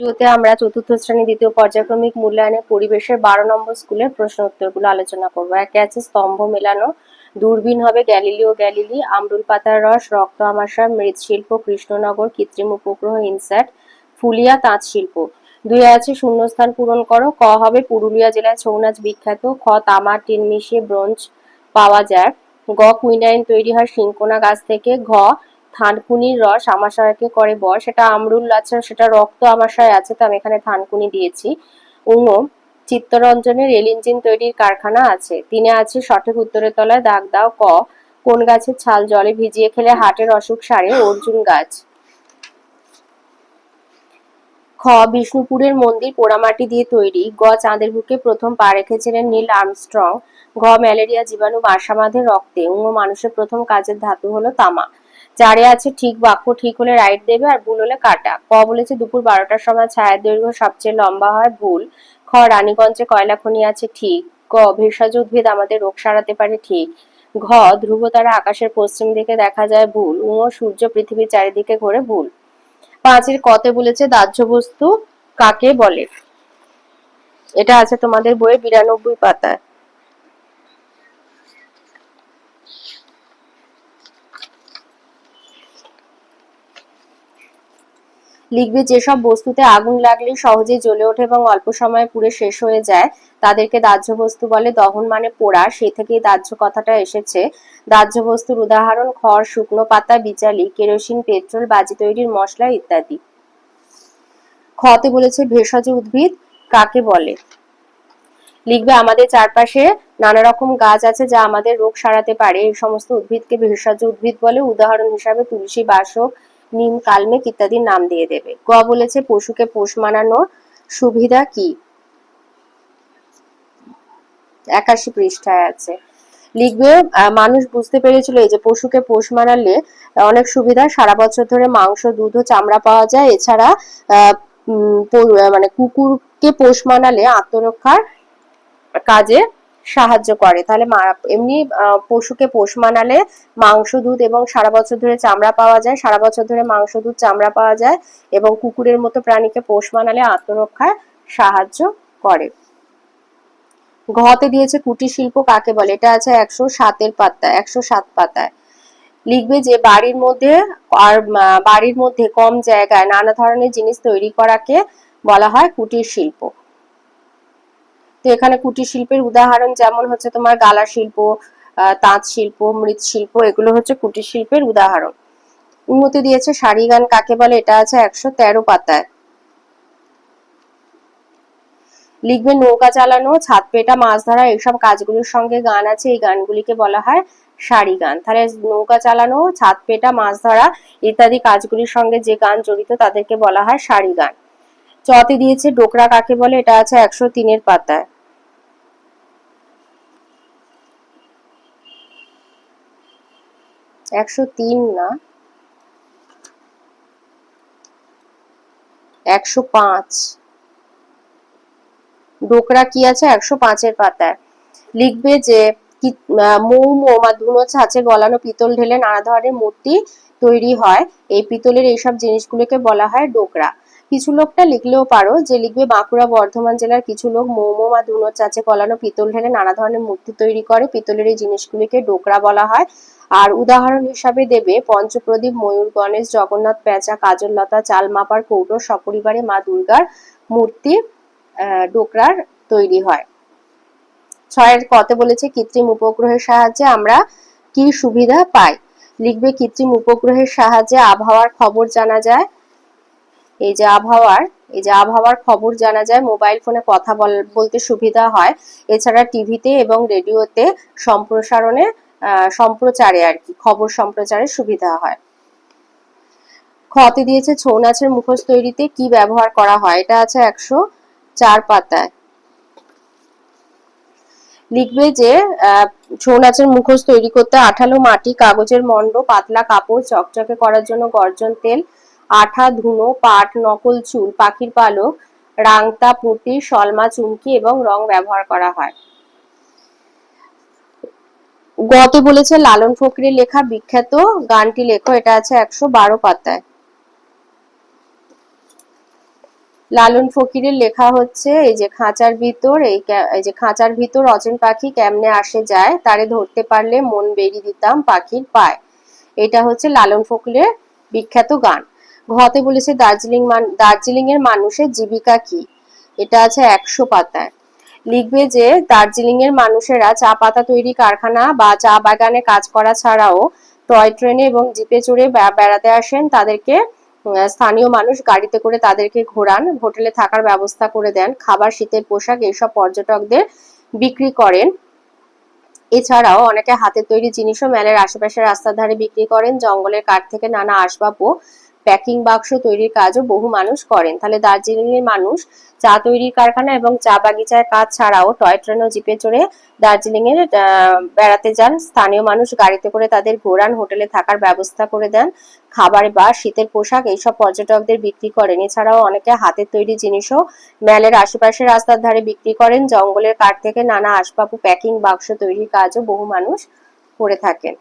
ভিডিওতে আমরা চতুর্থ শ্রেণি দ্বিতীয় পর্যায়ক্রমিক মূল্যায়নে পরিবেশের বারো নম্বর স্কুলের প্রশ্ন উত্তরগুলো আলোচনা করব। একে আছে স্তম্ভ মেলানো। দূরবীন হবে গ্যালিলিও গ্যালিলি, আমরুল পাতার রস, রক্ত আমাশা মৃৎশিল্প, কৃষ্ণনগর, কৃত্রিম উপগ্রহ, ইনস্যাট, ফুলিয়া তাঁত শিল্প। দুই আছে শূন্যস্থান পূরণ করো। ক হবে পুরুলিয়া জেলায় ছৌ নাচ বিখ্যাত। খ তামার টিন মিশিয়ে ব্রোঞ্জ পাওয়া যায়। গ কুইনাইন তৈরি হয় শিঙ্কোনা গাছ থেকে। ঘ থানকুনির রস আমাশয়কে করে বস সেটা আমরুল আছে, সেটা রক্ত আমাশয় আছে, তো আমি এখানে থানকুনি দিয়েছি। উঙ চিত্তরঞ্জনের রেল ইঞ্জিন তৈরির কারখানা আছে। তিনে আছে সঠিক উত্তরের তলায়, দাগ দাও, ক, কোন গাছের ছাল জলে ভিজিয়ে খেলে হার্টের অসুখ সারে, অর্জুন গাছ। খ, বিষ্ণুপুরের মন্দির পোড়ামাটি দিয়ে তৈরি। গ, চাঁদের বুকে প্রথম পা রেখেছিলেন নীল আর্মস্ট্রং। ঘ, ম্যালেরিয়া, জীবাণু বাসামাধে রক্তে। উঙ মানুষের প্রথম কাজের ধাতু হলো তামা। চারে আছে, ঠিক বাক্য ঠিক হলে রাইট দেবে আর ভুল হলে কাটা। ক বলেছে, দুপুর বারোটার সময় ছায়ার দৈর্ঘ্য সবচেয়ে লম্বা হয় ভুল। খ, রানীগঞ্জে কয়লা খনি আছে, ঠিক। ক, ভেষজ উদ্ভিদ আমাদের রোগ সারাতে পারে, ঠিক। ঘ, ধ্রুব তারা আকাশের পশ্চিম দিকে দেখা যায় ভুল। উঙ সূর্য পৃথিবীর চারিদিকে ঘোরে ভুল। পাঁচের কতে বলেছে, দাহ্য বস্তু কাকে বলে? এটা আছে তোমাদের বইয়ে বিরানব্বই পাতায়। লিখবে যেসব বস্তুতে আগুন লাগলে সহজেই জ্বলে ওঠে এবং অল্প সময়ে পুড়ে শেষ হয়ে যায়। তাদেরকে দাহ্য বস্তু বলে দহন মানে পোড়া। সে থেকেই দাহ্য কথাটা এসেছে। দাহ্য বস্তুর উদাহরণ, খড়, শুকনো পাতা, বিচালি, কেরোসিন, পেট্রোল, বাজি তৈরির মশলা ইত্যাদি। খতে বলেছে ভেষজ উদ্ভিদ, কাকে বলে? লিখবে, আমাদের চারপাশে নানা রকম গাছ আছে যা আমাদের রোগ সারাতে পারে। এই সমস্ত উদ্ভিদকে ভেষজ উদ্ভিদ বলে উদাহরণ হিসাবে তুলসী, বাসক নিম কালমেঘ ইত্যাদির নাম দিয়ে দেবে। গ বলেছে পশুকে পোষ মানানোর সুবিধা কি? একাশি পৃষ্ঠায় আছে। লিখবে মানুষ বুঝতে পেরেছিল এই যে পশুকে পোষ মানালে অনেক সুবিধা। সারা বছর ধরে মাংস, দুধ ও চামড়া পাওয়া যায়। এছাড়া মানে কুকুরকে পোষ মানালে আত্মরক্ষার কাজে সাহায্য করে। তাহলে এমনি পশুকে পোষ মানালে মাংস, দুধ এবং সারা বছর ধরে চামড়া পাওয়া যায়, সারা বছর ধরে মাংস, দুধ, চামড়া পাওয়া যায় এবং কুকুরের মতো প্রাণীকে পোষ মানালে আত্মরক্ষায় সাহায্য করে। ঘতে দিয়েছে কুটির শিল্প কাকে বলে? এটা আছে একশো সাতের পাতায়, একশো সাত পাতায়। লিখবে যে বাড়ির মধ্যে আর বাড়ির মধ্যে কম জায়গায় নানা ধরনের জিনিস তৈরি করাকে বলা হয় কুটির শিল্প। এখানে কুটির শিল্পের উদাহরণ যেমন হচ্ছে তোমার গালা শিল্প তাঁত শিল্প মৃৎশিল্প এগুলো হচ্ছে কুটির শিল্পের উদাহরণ। উন্নতি দিয়েছে শাড়ি গান কাকে বলে? এটা আছে একশো তেরো পাতায়। লিখবে নৌকা চালানো, ছাদ পেটা, মাছ ধরা, এইসব কাজগুলির সঙ্গে গান আছে। এই গানগুলিকে বলা হয় সারি গান। তাহলে নৌকা চালানো, ছাদ পেটা, মাছ ধরা ইত্যাদি কাজগুলির সঙ্গে যে গান জড়িত তাদেরকে বলা হয় শাড়ি গান। চতে দিয়েছে ডোকরা কাকে বলে? এটা আছে একশো তিনের পাতায়। একশো তিন না? একশো পাঁচ। ডোকরা কি আছে? একশো পাঁচের পাতায়। লিখবে যে মৌ মৌমা ধুনো ছাঁচে গলানো পিতল ঢেলে নানা ধরনের মূর্তি তৈরি হয়। এই পিতলের এইসব জিনিসগুলোকে বলা হয় ডোকরা। কিছু লোকটা লিখলেও পারো যে লিখবে বাঁকুড়া বর্ধমান জেলার কিছু লোক মোমো বা ধুনো চাচে কলানো পিতল ঢেলে নানা ধরনের মূর্তি তৈরি করে। পিতলের এই জিনিসগুলিকে ডোকরা বলা হয়। আর উদাহরণ হিসাবে দেবে পঞ্চপ্রদীপ, ময়ূর, গণেশ, জগন্নাথ, পেঁচা কাজললতা চাল মাপার কৌটো, সপরিবারে মা দুর্গার মূর্তি ডোকরার তৈরি হয়। ছয়ের কতে বলেছে, কৃত্রিম উপগ্রহের সাহায্যে আমরা কি সুবিধা পাই? লিখবে, কৃত্রিম উপগ্রহের সাহায্যে আবহাওয়ার খবর জানা যায়। এই যে আবহাওয়ার, এই যে আবহাওয়ার খবর জানা যায়, মোবাইল ফোনে কথা বল- বলতে সুবিধা হয়। এছাড়া টিভিতে এবং রেডিওতে সম্প্রসারণে সম্প্রচারে আর কি, খবর সম্প্রচারে সুবিধা হয়। খতে দিয়েছে ছৌ নাচের মুখোশ তৈরিতে কি ব্যবহার করা হয়? এটা আছে একশো চার পাতায়। লিখবে যে ছৌ নাচের মুখোশ তৈরি করতে আঠালো মাটি, কাগজের মণ্ড পাতলা কাপড়, চকচকে করার জন্য গর্জন, তেল আঠা, ধুনো, পাট, নকল চুল, পাখির পালক, রাংতা, পুঁতি সলমা চুমকি এবং রং ব্যবহার করা হয়। গতে বলেছে লালন ফকরির লেখা বিখ্যাত গানটি লেখো, এটা আছে একশো বারো পাতায়। লালন ফকিরের লেখা হচ্ছে, এই যে খাঁচার ভিতর, এই যে খাঁচার ভিতর অচেন পাখি কেমনে আসে যায়, তারে ধরতে পারলে মন বেরিয়ে দিতাম পাখির পায়। এটা হচ্ছে লালন ফকিরের বিখ্যাত গান। ঘতে বলেছে, দার্জিলিং দার্জিলিং এর মানুষের জীবিকা কি? এটা আছে একশো পাতায়। লিখবে যে দার্জিলিং এর মানুষেরা চা পাতা তৈরি কারখানা বা চা বাগানে কাজ করা ছাড়াও টয় ট্রেনে এবং জিপে চড়ে বেড়াতে আসেন। তাদেরকে স্থানীয় মানুষ গাড়িতে করে তাদেরকে ঘোরান, হোটেলে থাকার ব্যবস্থা করে দেন, খাবার, শীতের পোশাক এইসব পর্যটকদের বিক্রি করেন। এছাড়াও অনেকে হাতের তৈরি জিনিসও মেলের আশেপাশে রাস্তার ধারে বিক্রি করেন। জঙ্গলের কাঠ থেকে নানা আসবাব ও প্যাকিং বাক্স তৈরির কাজও বহু মানুষ করেন। তাহলে দার্জিলিং এর মানুষ চা তৈরির কারখানা এবং চা বাগিচার কাজ ছাড়াও টয় ট্রেন ও জিপে চড়ে দার্জিলিং এর বেড়াতে যান। স্থানীয় মানুষ গাড়িতে করে তাদের ঘোরান, হোটেলে থাকার ব্যবস্থা করে দেন। খাবার বা শীতের পোশাক এইসব পর্যটকদের বিক্রি করেন। এছাড়াও অনেকে হাতের তৈরি জিনিসও মেলের আশেপাশে রাস্তার ধারে বিক্রি করেন। জঙ্গলের কাঠ থেকে নানা আসবাব ও প্যাকিং বাক্স তৈরির কাজও বহু মানুষ করে থাকেন।